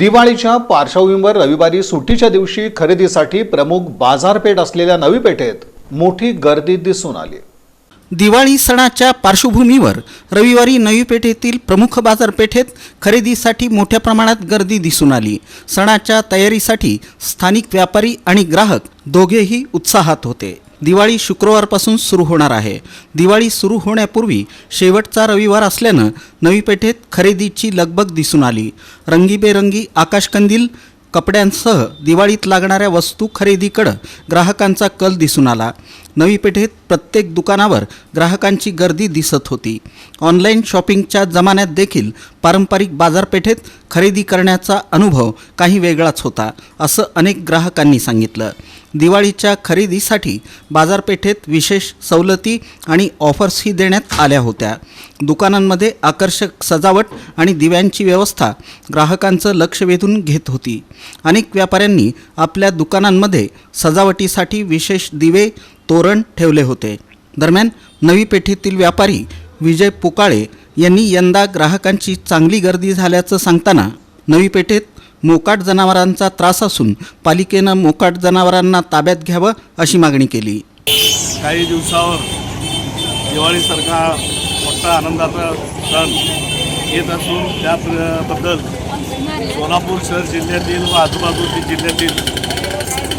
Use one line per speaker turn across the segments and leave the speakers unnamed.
दिवाळीच्या पार्श्वभूमीवर रविवारी सुट्टीच्या दिवशी खरेदीसाठी प्रमुख बाजारपेठ असलेल्या नवी पेठेत मोठी गर्दी दिसून आली.
दिवाळी सणाच्या पार्श्वभूमीवर रविवारी नवी पेठेतील प्रमुख बाजारपेठेत खरेदीसाठी मोठ्या प्रमाणात गर्दी दिसून आली. सणाच्या तयारीसाठी स्थानिक व्यापारी आणि ग्राहक दोघेही उत्साहात होते. दिवाळी शुक्रवारपासून सुरू होणार आहे. दिवाळी सुरू होण्यापूर्वी शेवटचा रविवार असल्यानं नवी पेठेत खरेदीची लगबग दिसून आली. रंगीबेरंगी आकाशकंदील कपड्यांसह दिवाळीत लागणाऱ्या वस्तू खरेदीकडं ग्राहकांचा कल दिसून आला. नवी पेठेत प्रत्येक दुकानावर ग्राहकांची गर्दी दिसत होती. ऑनलाईन शॉपिंगच्या जमान्यात देखील पारंपरिक बाजारपेठेत खरेदी करण्याचा अनुभव काही वेगळाच होता असं अनेक ग्राहकांनी सांगितलं. दिवाळीच्या खरेदीसाठी बाजारपेठेत विशेष सवलती आणि ऑफर्सही देण्यात आल्या होत्या. दुकानांमध्ये आकर्षक सजावट आणि दिव्यांची व्यवस्था ग्राहकांचं लक्ष वेधून घेत होती. अनेक व्यापाऱ्यांनी आपल्या दुकानांमध्ये सजावटीसाठी विशेष दिवे तोरण ठेवले होते. दरम्यान नवी पेठेतील व्यापारी विजय पुकाळे यांनी यंदा ग्राहकांची चांगली गर्दी झाल्याचं सांगताना नवी पेठेत मोकाट जनावरांचा त्रास असून पालिकेनं मोकाट जनावरांना ताब्यात घ्यावं अशी मागणी केली.
काही दिवसावर दिवाळीसारखा मोठा आनंदाचा सण येत असून त्याबद्दल सोलापूर शहर जिल्ह्यातील व आजूबाजूच्या जिल्ह्यातील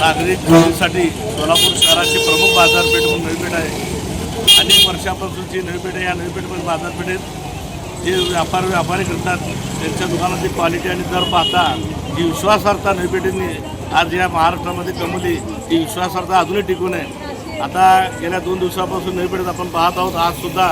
नागरिक खरेदीसाठी सोलापूर शहराची प्रमुख बाजारपेठ म्हणून नवीपेठ आहे. अनेक वर्षापासूनची नवीपेठ आहे या नवी बाजारपेठेत जे व्यापार व्यापारी करतात त्यांच्या दुकानाची क्वालिटी आणि दर पाहता जी विश्वासार्हता नवीपेठेने आज या महाराष्ट्रामध्ये कमवली ती विश्वासार्हता अजूनही टिकून आहे. आता गेल्या दोन दिवसापासून नवीपेठेत आपण पाहत आहोत आजसुद्धा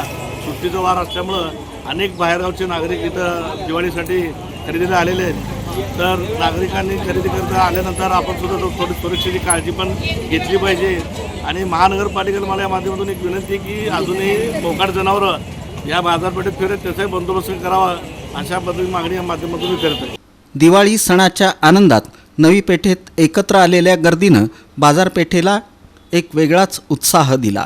सुट्टीचा वार असल्यामुळं अनेक बाहेरगावचे नागरिक इथं दिवाळीसाठी खरेदीला आलेले आहेत. तर नागरिकांनी खरेदी करता आल्यानंतर आपण सुद्धा थोडी सुरक्षेची काळजी पण घेतली पाहिजे. आणि महानगरपालिकेला मला या माध्यमातून एक विनंती आहे की अजूनही मोकाट जनावरं या बाजारपेठेत फिरत त्याचाही बंदोबस्त करावा अशा पद्धतीची मागणी या माध्यमातून मी करत आहे
दिवाळी सणाच्या आनंदात नवी पेठेत एकत्र आलेल्या गर्दीनं बाजारपेठेला एक वेगळाच उत्साह दिला.